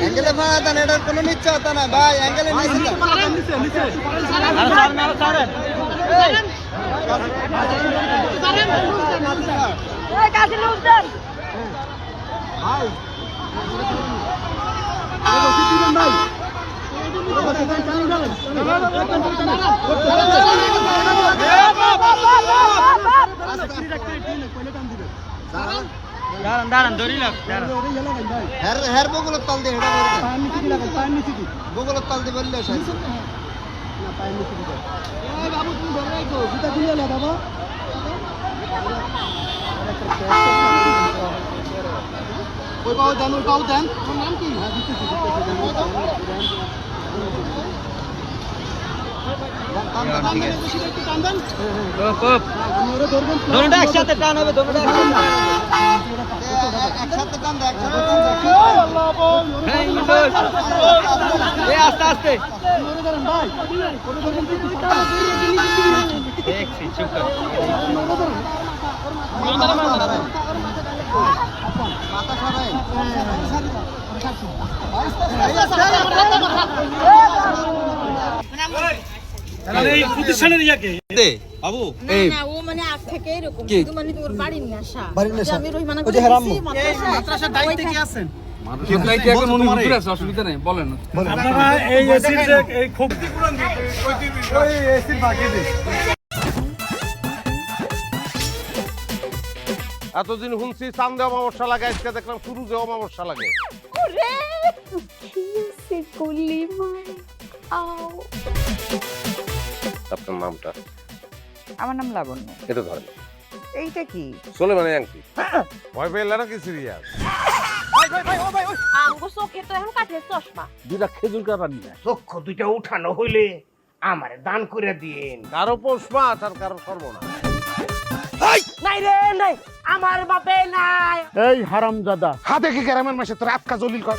অ্যাঙ্গেলে ফাড়া দেন এটার কোনো নিশ্চয়তা না ভাই অ্যাঙ্গেলে ভাই। দাঁড়ান দাঁড়ান ধরি লাগ ইয়ে। হের হের বগুলোর তল দিয়ে হেটা করে পায়ের নিচে কি পায়ের নিচে কি? বগুলোর তল দিয়ে বললে সাইজ না, পায়ের নিচে কি এই বাবু, তুমি ধরে রাখো, জুতা খুলে এলে, বাবা। ওই পাও দেন, ওই পাও দেন। ওর নাম কি? হ্যাঁ, দিতেছি, দিতেছি, দেন। টান দেন, টান দেন, বেশি একটু টান দেন। আপনি ওরে ধরবেন, ধরুন একসাথে টান হবে ধরুন একসাথে আস্তে আস্তে দেখছি চুপ কর ওরে ধরেন। মাথা সরাই বাবু। না না ও মানে আগ থেকে এরকম মানে ওর বাড়ি নিয়ে আসা বাড়ি নিয়ে আসা? আমি রহিমানা কি আছেন? অসুবিধা নেই বলেন। এতদিন শুনছি চান্দে অমাবস্যা লাগে আজকে দেখলাম শুরুতে অমাবস্যা লাগে। ওরে আও। আপনার নামটা? আমার নাম লাবণ্য। এটা ধরেন। এইটা কি? চলে মানে আংটি ভয় পেলে নাকি সিরিয়াস? আঙ্গো চোখে তো এখন কাঠের চশমা। দুইটা খেজুর কাটা নিয়ে চক্ষু দুইটা উঠানো হইলে আমারে দান করে দিন কারও পৌষ মাস আর কারও সর্বনা নাই রে নাই! আমার বাপে নাই। এই হারামজাদা। হাতে কি গ্রামের মাসে তোর আটকা জলিল কর?